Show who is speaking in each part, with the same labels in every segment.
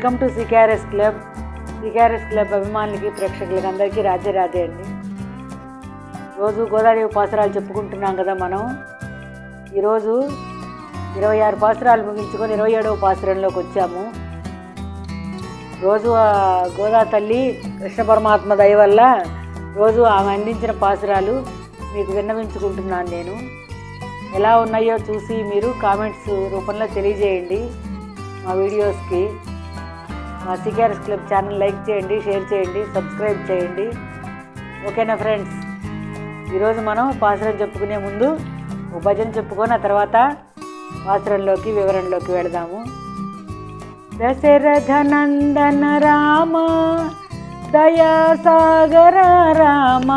Speaker 1: Welcome to CKRS club. CKRS club అభిమానులకి ప్రేక్షకులకి అందరికీ రాజే రాజే అండి. రోజు గోదావరి పాసురాలు చెప్పుకుంటున్నాం కదా మనం. ఈరోజు ఇరవై ఆరు పాసురాలు ముగించుకొని ఇరవై ఏడవ పాసురంలోకి వచ్చాము. రోజు గోదా తల్లి కృష్ణ పరమాత్మ దయ వల్ల రోజు ఆమె అందించిన పాసురాలు మీకు విన్నవించుకుంటున్నాను నేను. ఎలా ఉన్నాయో చూసి మీరు కామెంట్స్ రూపంలో తెలియజేయండి మా వీడియోస్కి. మా సికేఆర్ఎస్ క్లబ్ ఛానల్ లైక్ చేయండి షేర్ చేయండి సబ్స్క్రైబ్ చేయండి. ఓకేనా ఫ్రెండ్స్? ఈరోజు మనం పాసురం చెప్పుకునే ముందు ఒక భజన చెప్పుకొని ఆ తర్వాత పాసురంలోకి వివరణలోకి వెళదాము. దశరథ నందన రామ దయా సాగర రామ.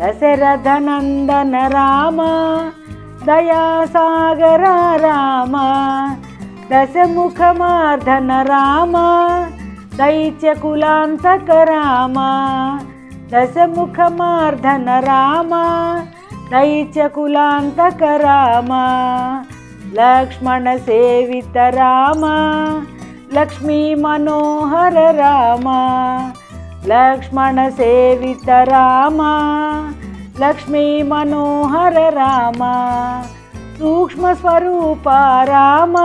Speaker 1: దశరథ నందన రామ దయా సాగర రామ. దశముఖమార్ధన రామ దైత్యకులాంతక రామ దశముఖమార్ధన రామ దైత్యకులాంతక రామ లక్ష్మణ సేవిత రామ లక్ష్మీ మనోహర రామ లక్ష్మణ సేవిత రామ లక్ష్మీ మనోహర రామ. సూక్ష్మస్వరూప రామ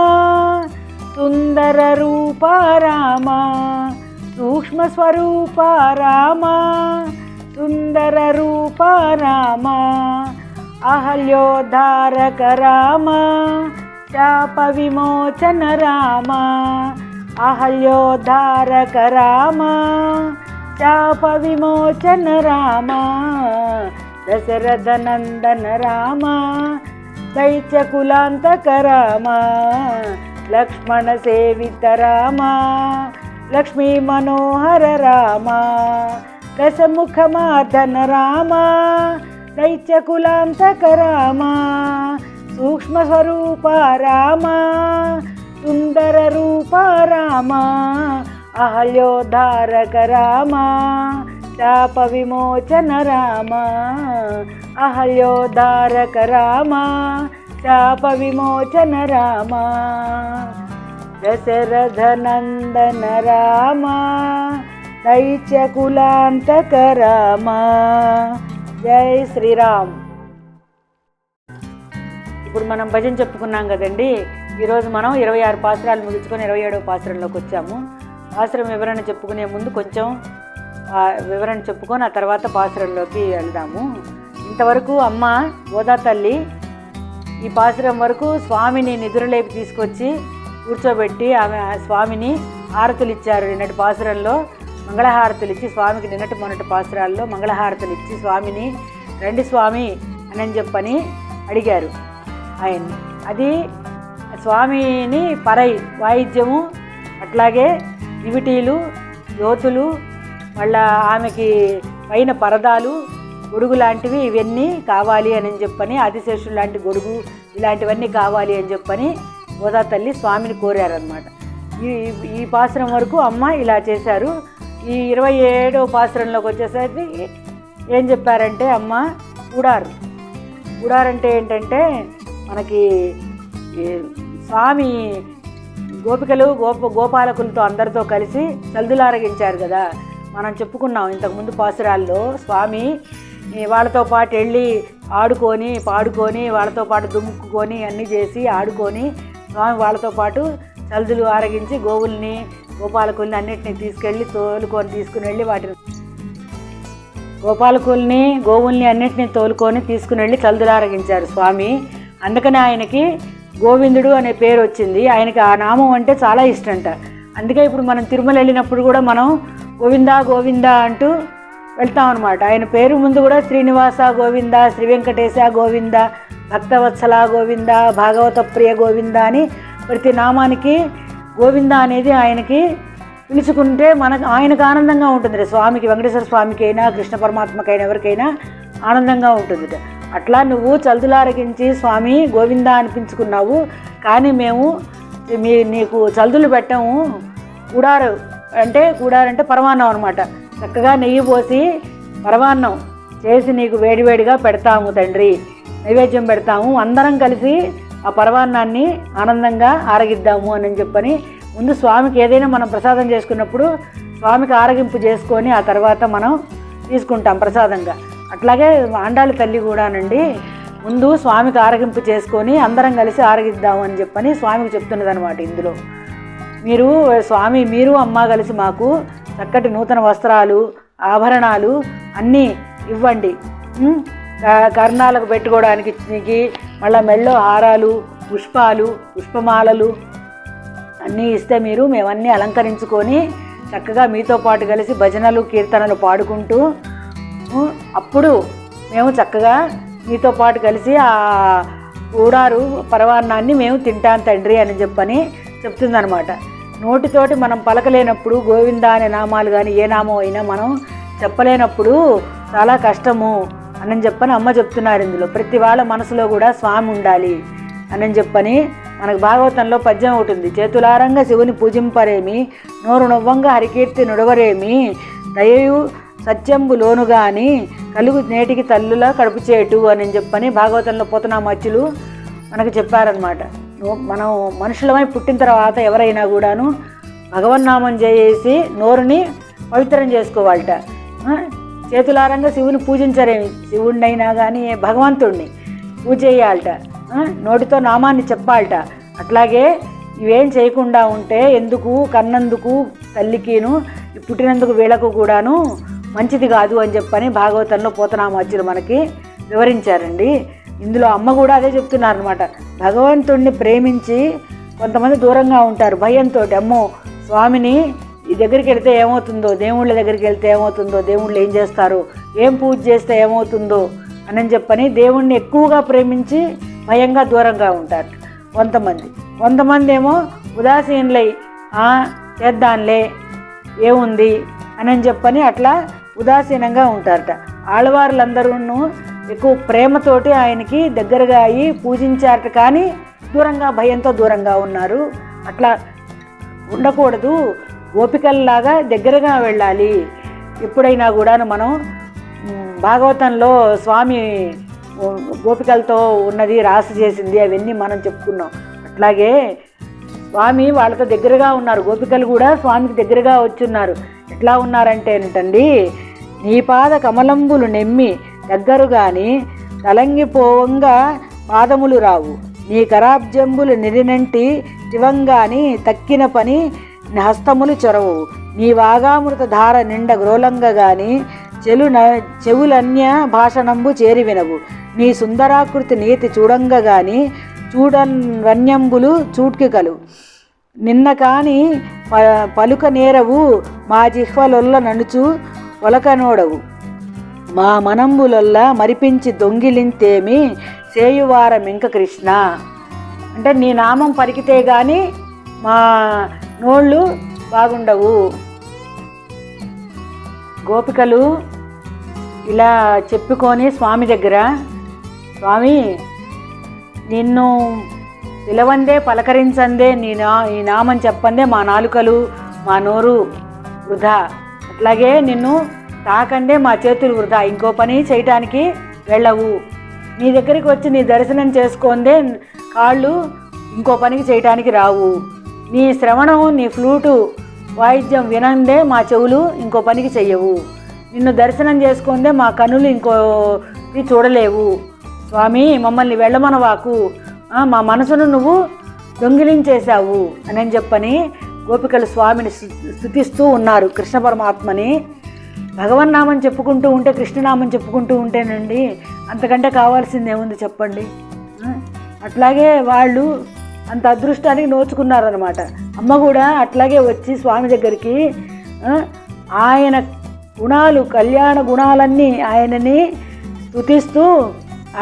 Speaker 1: సుందర రూప రామ సూక్ష్మస్వరూప రామ సుందర రూప రామ అహల్యోద్ధారక రామ శాప విమోచన రామ అహల్యోద్ధారక రామ శాప విమోచన రామ దశరథ నందన రామ దైత్యకులాంతక రామ లక్ష్మణ సేవిత రామ లక్ష్మీ మనోహర రామ దశముఖమార్దన రామ దైత్యకులాంతక రామ సూక్ష్మ స్వరూప రామ సుందర రూప రామ అహల్యోధారక రామ శాప విమోచన రామ అహల్యోదారక రామ శాప విమోచన రామ దశరథ నందన రామ దైత్యకులాంతక రామ. జై శ్రీరామ్. ఇప్పుడు మనం భజన చెప్పుకున్నాం కదండి. ఈరోజు మనం ఇరవై ఆరు పాసరాలు ముగించుకొని ఇరవై ఏడవ పాసరంలోకి వచ్చాము. పాసరం వివరణ చెప్పుకునే ముందు కొంచెం వివరణ చెప్పుకొని ఆ తర్వాత పాసురంలోకి వెళ్దాము. ఇంతవరకు అమ్మ ఓదా తల్లి ఈ పాసురం వరకు స్వామిని నిద్రలేపి తీసుకొచ్చి కూర్చోబెట్టి ఆమె ఆ స్వామిని హారతులు ఇచ్చారు. నిన్నటి పాసురంలో మంగళహారతులు ఇచ్చి స్వామికి నిన్నటి మొన్నటి పాసురాల్లో మంగళహారతులు ఇచ్చి స్వామిని రండి స్వామి అని చెప్పని అడిగారు. ఆయన్ని అది స్వామిని పరై వాయిద్యము అట్లాగే ఇవిటీలు యోతులు మళ్ళా ఆమెకి పైన పరదాలు గొడుగు లాంటివి ఇవన్నీ కావాలి అని చెప్పని ఆదిశేషుడు లాంటి గొడుగు ఇలాంటివన్నీ కావాలి అని చెప్పని గోదా తల్లి స్వామిని కోరారనమాట ఈ ఈ పాసరం వరకు అమ్మ ఇలా చేశారు. ఈ ఇరవై ఏడవ పాసరంలోకి వచ్చేసరికి ఏం చెప్పారంటే అమ్మ ఉడారు ఉడారంటే ఏంటంటే మనకి స్వామి గోపికలు గోప గోపాలకులతో అందరితో కలిసి సల్దులారగించారు కదా. మనం చెప్పుకున్నాం ఇంతకుముందు పాసురాల్లో స్వామి వాళ్ళతో పాటు వెళ్ళి ఆడుకొని పాడుకొని వాళ్ళతో పాటు దుమ్ముకొని అన్నీ చేసి ఆడుకొని స్వామి వాళ్ళతో పాటు చల్దులు ఆరగించి గోవుల్ని గోపాలకుల్ని అన్నిటిని తీసుకెళ్ళి తోలుకొని తీసుకుని వెళ్ళి వాటిని గోపాలకుల్ని గోవుల్ని అన్నిటిని తోలుకొని తీసుకుని వెళ్ళి చల్దులారగించారు స్వామి. అందుకని ఆయనకి గోవిందుడు అనే పేరు వచ్చింది. ఆయనకి ఆ నామం అంటే చాలా ఇష్టంట. అందుకే ఇప్పుడు మనం తిరుమల వెళ్ళినప్పుడు కూడా మనం గోవిందా గోవిందా అంటూ వెళ్తాం అనమాట ఆయన పేరు ముందు కూడా శ్రీనివాస గోవింద శ్రీ వెంకటేశ గోవింద భక్తవత్సల గోవింద భాగవత ప్రియ గోవింద అని ప్రతి నామానికి గోవింద అనేది ఆయనకి పిలుచుకుంటే మనకు ఆయనకు ఆనందంగా ఉంటుంది స్వామికి వెంకటేశ్వర స్వామికి అయినా కృష్ణ పరమాత్మకైనా ఎవరికైనా ఆనందంగా ఉంటుంది అట్లా నువ్వు చల్దులారగించి స్వామి గోవింద అనిపించుకున్నావు. కానీ మేము మీ నీకు చల్దులు పెట్టాము. కూడారు అంటే కూడారంటే పరమాన్నం అనమాట చక్కగా నెయ్యి పోసి పరమాన్నం చేసి నీకు వేడివేడిగా పెడతాము తండ్రి. నైవేద్యం పెడతాము. అందరం కలిసి ఆ పరమాన్నాన్ని ఆనందంగా ఆరగిద్దాము అని చెప్పని ముందు స్వామికి ఏదైనా మనం ప్రసాదం చేసుకున్నప్పుడు స్వామికి ఆరగింపు చేసుకొని ఆ తర్వాత మనం తీసుకుంటాం ప్రసాదంగా. అట్లాగే ఆండాళ్ళ తల్లి కూడానండి ముందు స్వామికి ఆరగింపు చేసుకొని అందరం కలిసి ఆరగిద్దాము అని చెప్పని స్వామికి చెప్తున్నది అనమాట ఇందులో. మీరు స్వామి మీరు అమ్మ కలిసి మాకు చక్కటి నూతన వస్త్రాలు ఆభరణాలు అన్నీ ఇవ్వండి. కర్ణాలకు పెట్టుకోవడానికి మళ్ళీ మెళ్ళో హారాలు పుష్పాలు పుష్పమాలలు అన్నీ ఇస్తే మీరు మేమన్నీ అలంకరించుకొని చక్కగా మీతో పాటు కలిసి భజనలు కీర్తనలు పాడుకుంటూ అప్పుడు మేము చక్కగా మీతో పాటు కలిసి ఆ ఊడారు పరవాన్నాన్ని మేము తింటాం తండ్రి అని చెప్పని చెప్తుందనమాట నోటితోటి మనం పలకలేనప్పుడు గోవింద అనే నామాలు కానీ ఏ నామం అయినా మనం చెప్పలేనప్పుడు చాలా కష్టము అని చెప్పని అమ్మ చెప్తున్నారు ఇందులో. ప్రతి వాళ్ళ మనసులో కూడా స్వామి ఉండాలి అని చెప్పని మనకు భాగవతంలో పద్యం ఒకటి ఉంది. చేతులారంగా శివుని పూజింపరేమి నోరు నవ్వంగా హరికీర్తి నుడవరేమి దయయు సత్యంబు లోనుగాని కలుగు నేటికి తల్లులా కడుపు చేటు అని చెప్పని భాగవతంలో పోతనామచ్చులు మనకు చెప్పారనమాట మనం మనుషులమై పుట్టిన తర్వాత ఎవరైనా కూడాను భగవన్నామం చేసి నోరుని పవిత్రం చేసుకోవాలట. చేతులారంగా శివుని పూజించరేమి? శివుడినైనా కానీ భగవంతుడిని పూజ చేయాలట. నోటితో నామాన్ని చెప్పాలట. అట్లాగే ఇవేం చేయకుండా ఉంటే ఎందుకు కన్నందుకు తల్లికిను పుట్టినందుకు వీళ్ళకు కూడాను మంచిది కాదు అని చెప్పని భాగవతంలో పోతనామాచ్యులు మనకి వివరించారండి. ఇందులో అమ్మ కూడా అదే చెప్తున్నారు అనమాట భగవంతుణ్ణి ప్రేమించి కొంతమంది దూరంగా ఉంటారు. భయంతో అమ్మో స్వామిని ఈ దగ్గరికి వెళ్తే ఏమవుతుందో దేవుళ్ళ దగ్గరికి వెళ్తే ఏమవుతుందో దేవుళ్ళు ఏం చేస్తారు? ఏం పూజ చేస్తే ఏమవుతుందో అని చెప్పని దేవుణ్ణి ఎక్కువగా ప్రేమించి భయంగా దూరంగా ఉంటారు కొంతమంది. కొంతమంది ఏమో ఉదాసీనులై "ఆ, చేద్దాంలే ఏముంది? అని చెప్పని అట్లా ఉదాసీనంగా ఉంటారట. ఆడవారులందరూ ఎక్కువ ప్రేమతోటి ఆయనకి దగ్గరగా అయ్యి పూజించారట కానీ దూరంగా భయంతో దూరంగా ఉన్నారు. అట్లా ఉండకూడదు. గోపికల్లాగా దగ్గరగా వెళ్ళాలి. ఎప్పుడైనా కూడాను మనం భాగవతంలో స్వామి గోపికలతో ఉన్నది రాసి చేసింది అవన్నీ మనం చెప్పుకున్నాం. అట్లాగే స్వామి వాళ్ళతో దగ్గరగా ఉన్నారు. గోపికలు కూడా స్వామికి దగ్గరగా వచ్చున్నారు. ఎట్లా ఉన్నారంటే ఏంటండి నీ పాద కమలంబులు నెమ్మి దగ్గరుగాని తలంగిపోవంగా పాదములు రావు. నీ కరాబ్జంబులు నిరినంటి తివంగాని తక్కిన పని హస్తములు చొరవు. నీ వాగామృత ధార నిండ గ్రోలంగా గాని చెలు న చెవులన్య భాషణంబు చేరి వినవు. నీ సుందరాకృతి నీతి చూడంగ గాని చూడన్ వన్యంబులు చూట్కికలు నిన్న కాని ప పలుక నేరవు మా జిహ్వలొల్ల ననుచు ఒలకనోడవు మా మనంబులొల్ల మరిపించి దొంగిలింతేమి సేయువారమింక కృష్ణ. అంటే నీ నామం పలికితే కానీ మా నోళ్ళు బాగుండవు. గోపికలు ఇలా చెప్పుకొని స్వామి దగ్గర స్వామి నిన్ను పిలవందే పలకరించందే నీ నా ఈ నామం చెప్పందే మా నాలుకలు మా నోరు వృధా. అట్లాగే నిన్ను తాకండే మా చేతులు వృధా. ఇంకో పని చేయటానికి వెళ్ళవు. నీ దగ్గరికి వచ్చి నీ దర్శనం చేసుకుందే కాళ్ళు ఇంకో పనికి చేయటానికి రావు. నీ శ్రవణం నీ ఫ్లూటు వాయిద్యం వినందే మా చెవులు ఇంకో పనికి చెయ్యవు. నిన్ను దర్శనం చేసుకుందే మా కనులు ఇంకోటి చూడలేవు. స్వామి మమ్మల్ని వెళ్ళమనవాకు. మా మనసును నువ్వు దొంగిలించేశావు. అని చెప్పని గోపికలు స్వామిని స్థుతిస్తూ స్తుతిస్తూ ఉన్నారు కృష్ణ పరమాత్మని. భగవన్నామం చెప్పుకుంటూ ఉంటే కృష్ణనామం చెప్పుకుంటూ ఉంటేనండి అంతకంటే కావాల్సింది ఏముంది చెప్పండి? అట్లాగే వాళ్ళు అంత అదృష్టానికి నోచుకున్నారనమాట అమ్మ కూడా అట్లాగే వచ్చి స్వామి దగ్గరికి ఆయన గుణాలు కళ్యాణ గుణాలన్నీ ఆయనని స్థుతిస్తూ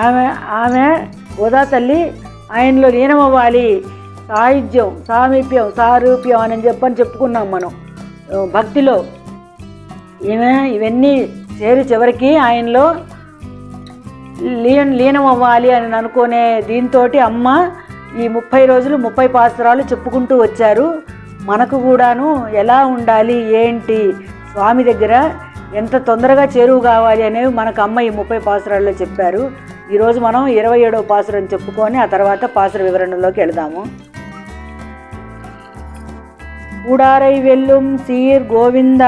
Speaker 1: ఆమె ఆమె గోదా తల్లి ఆయనలో లీనమవ్వాలి. సాయుధ్యం సామీప్యం సారూప్యం అని చెప్పని చెప్పుకున్నాం మనం భక్తిలో. ఈమె ఇవన్నీ చేరి చివరికి ఆయనలో లీన లీనం అవ్వాలి అని అనుకునే దీంతో అమ్మ ఈ ముప్పై రోజులు ముప్పై పాసురాలు చెప్పుకుంటూ వచ్చారు. మనకు కూడాను ఎలా ఉండాలి ఏంటి? స్వామి దగ్గర ఎంత తొందరగా చేరువు కావాలి అనేవి మనకు అమ్మ ఈ ముప్పై పాసురాల్లో చెప్పారు. ఈరోజు మనం ఇరవై ఏడవ పాసురం చెప్పుకొని ఆ తర్వాత పాసుర వివరణలోకి వెళదాము. ఉడారై వెళ్ళుం సీర్ గోవింద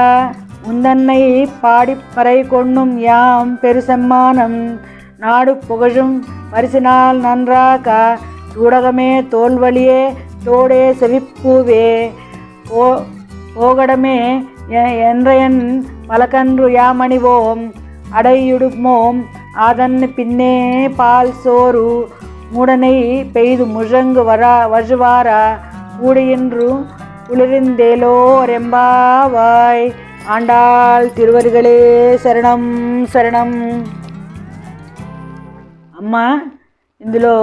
Speaker 1: உந்தன்னை பாடிப்பறை கொண்ணும் யாம் பெருசம்மானம். நாடு புகழும் பரிசினால் நன்றாக சூடகமே தோல்வழியே தோடே செவிப்பூவே. ஓ போகடமே எ- என்றயன் பலகன்று யாமணிவோம். அடையுடுமோம் அதன் பின்னே பால் சோறு. மூடனை பெய்து முழங்கு வரா வழுவாரா கூடியின்று குளிர்ந்தேலோ ரெம்பாவாய். ஆண்டாள் திருவருகளே శరణం శరణం అమ్మ ఇందులో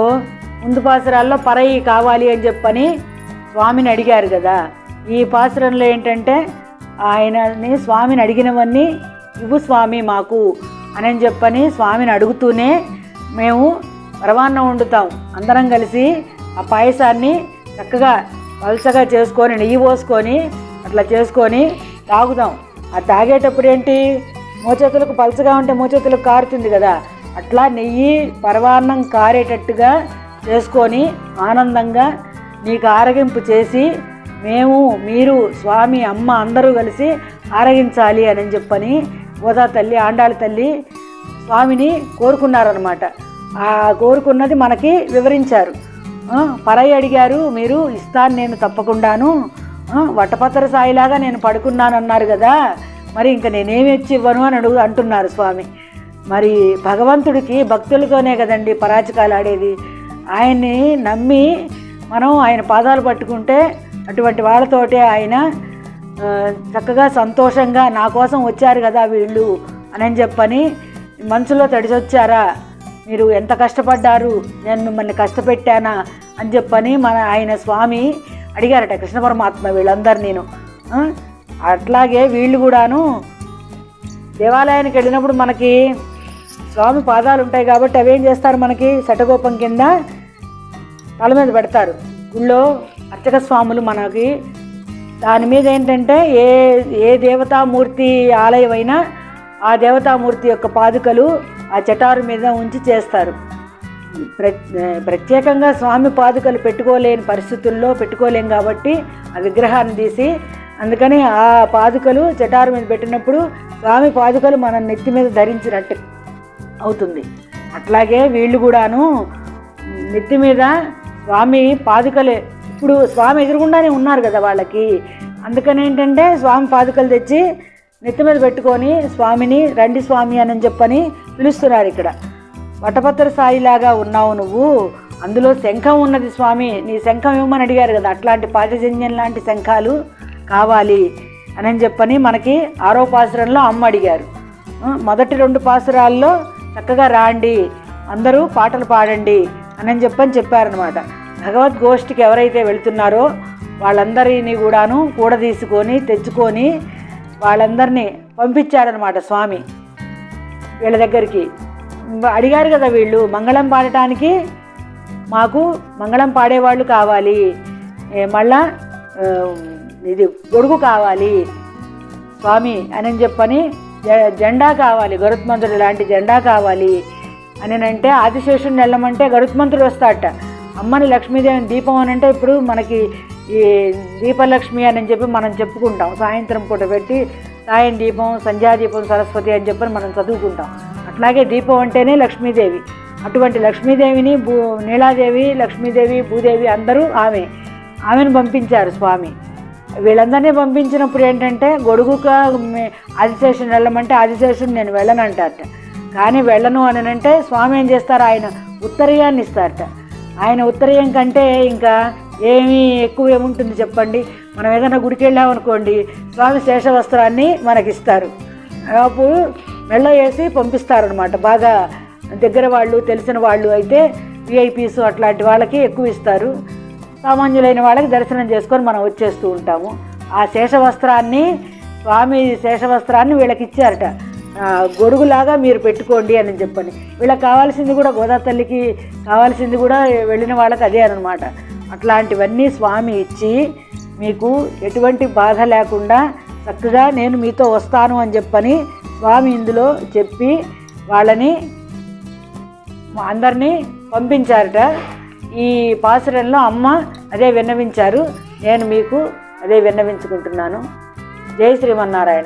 Speaker 1: ముందు పాసురాల్లో పరై కావాలి అని చెప్పని స్వామిని అడిగారు కదా ఈ పాసురంలో ఏంటంటే ఆయనని స్వామిని అడిగినవన్నీ ఇవ్వు స్వామి మాకు అని చెప్పని స్వామిని అడుగుతూనే మేము పరమాన్నం వండుతాం అందరం కలిసి ఆ పాయసాన్ని చక్కగా పల్చగా చేసుకొని నెయ్యి పోసుకొని అట్లా చేసుకొని తాగుదాం ఆ తాగేటప్పుడు ఏంటి? మోచేతులకు పలచగా ఉంటే మోచేతులకు కారుతుంది కదా. అట్లా నెయ్యి పరవాన్నం కారేటట్టుగా చేసుకొని ఆనందంగా నీకు ఆరగింపు చేసి మేము మీరు స్వామి అమ్మ అందరూ కలిసి ఆరగించాలి అని చెప్పని గోదా తల్లి ఆండాళ్ళ తల్లి స్వామిని కోరుకున్నారనమాట ఆ కోరుకున్నది మనకి వివరించారు. పరై అడిగారు మీరు ఇస్తాను నేను తప్పకుండాను. వట్టపత్ర వటపత్ర సాయిలాగా నేను పడుకున్నాను అన్నారు కదా. మరి ఇంకా నేనేమి ఇచ్చి ఇవ్వను అని అడుగు అంటున్నారు స్వామి. మరి భగవంతుడికి భక్తులతోనే కదండి పరాచకాలు ఆడేది. ఆయన్ని నమ్మి మనం ఆయన పాదాలు పట్టుకుంటే అటువంటి వాళ్ళతోటే ఆయన చక్కగా సంతోషంగా నా కోసం వచ్చారు కదా వీళ్ళు అని చెప్పని మనసులో తడిసొచ్చారా మీరు ఎంత కష్టపడ్డారు? నేను మిమ్మల్ని కష్టపెట్టానా? అని చెప్పని మన ఆయన స్వామి అడిగారట కృష్ణ పరమాత్మ వీళ్ళందరు నేను. అట్లాగే వీళ్ళు కూడాను దేవాలయానికి వెళ్ళినప్పుడు మనకి స్వామి పాదాలు ఉంటాయి కాబట్టి అవేం చేస్తారు మనకి? శటగోపం కింద తల మీద పెడతారు. గుళ్ళో అర్చక స్వాములు మనకి దాని మీద ఏంటంటే ఏ ఏ దేవతామూర్తి ఆలయం అయినా ఆ దేవతామూర్తి యొక్క పాదుకలు ఆ చటారు మీద ఉంచి చేస్తారు. ప్రత్యేకంగా స్వామి పాదుకలు పెట్టుకోలేని పరిస్థితుల్లో పెట్టుకోలేం కాబట్టి ఆ విగ్రహాన్ని తీసి అందుకని ఆ పాదుకలు చటారు మీద పెట్టినప్పుడు స్వామి పాదుకలు మన నెత్తి మీద ధరించినట్టు అవుతుంది. అట్లాగే వీళ్ళు కూడాను నెత్తి మీద స్వామి పాదుకలే ఇప్పుడు స్వామి ఎదురుగుండానే ఉన్నారు కదా వాళ్ళకి. అందుకని ఏంటంటే స్వామి పాదుకలు తెచ్చి నెత్తి మీద పెట్టుకొని స్వామిని రండి స్వామి అని చెప్పని పిలుస్తున్నారు ఇక్కడ. వటపత్ర సాయిలాగా ఉన్నావు నువ్వు. అందులో శంఖం ఉన్నది స్వామి. నీ శంఖం ఇవ్వమని అడిగారు కదా అట్లాంటి పాఠజన్యం లాంటి శంఖాలు కావాలి అని చెప్పని మనకి ఆరో పాసురంలో అమ్మ అడిగారు. మొదటి రెండు పాసురాల్లో చక్కగా రాండి అందరూ పాటలు పాడండి అని చెప్పని చెప్పారనమాట భగవద్గోష్ఠికి ఎవరైతే వెళుతున్నారో వాళ్ళందరినీ కూడాను కూడ తీసుకొని తెచ్చుకొని వాళ్ళందరినీ పంపించారనమాట స్వామి వీళ్ళ దగ్గరికి. అడిగారు కదా వీళ్ళు మంగళం పాడటానికి మాకు మంగళం పాడేవాళ్ళు కావాలి. మళ్ళా ఇది గొడుగు కావాలి. స్వామి అని చెప్పని జెండా కావాలి గరుత్మంతుడు లాంటి జెండా కావాలి అని అంటే ఆదిశేషుని వెళ్ళమంటే గరుత్మంతుడు వస్తాడట. అమ్మని లక్ష్మీదేవిని దీపం అని అంటే ఇప్పుడు మనకి ఈ దీపలక్ష్మి అని చెప్పి మనం చెప్పుకుంటాం. సాయంత్రం పూట పెట్టి సాయం దీపం సంధ్యాదీపం సరస్వతి అని చెప్పని మనం చదువుకుంటాం. అట్లాగే దీపం అంటేనే లక్ష్మీదేవి. అటువంటి లక్ష్మీదేవిని భూ నీలాదేవి లక్ష్మీదేవి భూదేవి అందరూ ఆమె ఆమెను పంపించారు స్వామి. వీళ్ళందరినీ పంపించినప్పుడు ఏంటంటే గొడుగుగా మే- ఆదిశేషుని వెళ్ళమంటే ఆదిశేషుని నేను వెళ్ళనంటారట. కానీ వెళ్ళను అని అంటే స్వామి ఏం చేస్తారు? ఆయన ఉత్తరీయాన్ని ఇస్తారట. ఆయన ఉత్తరీయం కంటే ఇంకా ఏమీ ఎక్కువ ఏముంటుంది చెప్పండి? మనం ఏదైనా గుడికి వెళ్ళామనుకోండి స్వామి శేషవస్త్రాన్ని మనకిస్తారు. అప్పుడు మెళ్ళ వేసి పంపిస్తారనమాట బాగా దగ్గర వాళ్ళు తెలిసిన వాళ్ళు అయితే విఐపీస్ అట్లాంటి వాళ్ళకి ఎక్కువ ఇస్తారు. సామాన్యులైన వాళ్ళకి దర్శనం చేసుకొని మనం వచ్చేస్తూ ఉంటాము. ఆ శేషవస్త్రాన్ని స్వామి శేషవస్త్రాన్ని వీళ్ళకి ఇచ్చారట గొడుగులాగా మీరు పెట్టుకోండి అని చెప్పని. వీళ్ళకి కావాల్సింది కూడా గోదాతల్లికి కావాల్సింది కూడా వెళ్ళిన వాళ్ళకి అదే అనమాట అట్లాంటివన్నీ స్వామి ఇచ్చి మీకు ఎటువంటి బాధ లేకుండా చక్కగా నేను మీతో వస్తాను అని చెప్పని స్వామి ఇందులో చెప్పి వాళ్ళని అందరినీ పంపించారట. ఈ పాసరంలో అమ్మ అదే విన్నవించారు. నేను మీకు
Speaker 2: అదే విన్నవించుకుంటున్నాను. జై శ్రీమన్నారాయణ.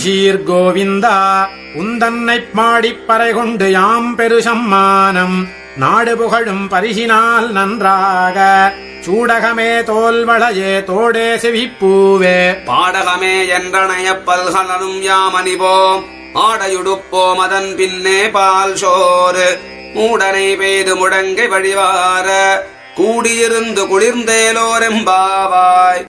Speaker 3: சீர் கோவிந்தா உந்தன்னைப் மாடிப் பறைகொண்டு யாம் பெருசம்மானம் நாடு புகழும் பரிசினால் நன்றாக சூடகமே தோல் வளையே தோடே செவிப்பூவே.
Speaker 4: பாடகமே என்றனைய பல்கலனும் யாமணிவோம். ஆடையுடுப்போம் அதன் பின்னே பால் சோறு. மூடனை பெய்து முடங்கை வழிவார கூடியிருந்து குளிர்ந்தேலோரெம்பாவாய்.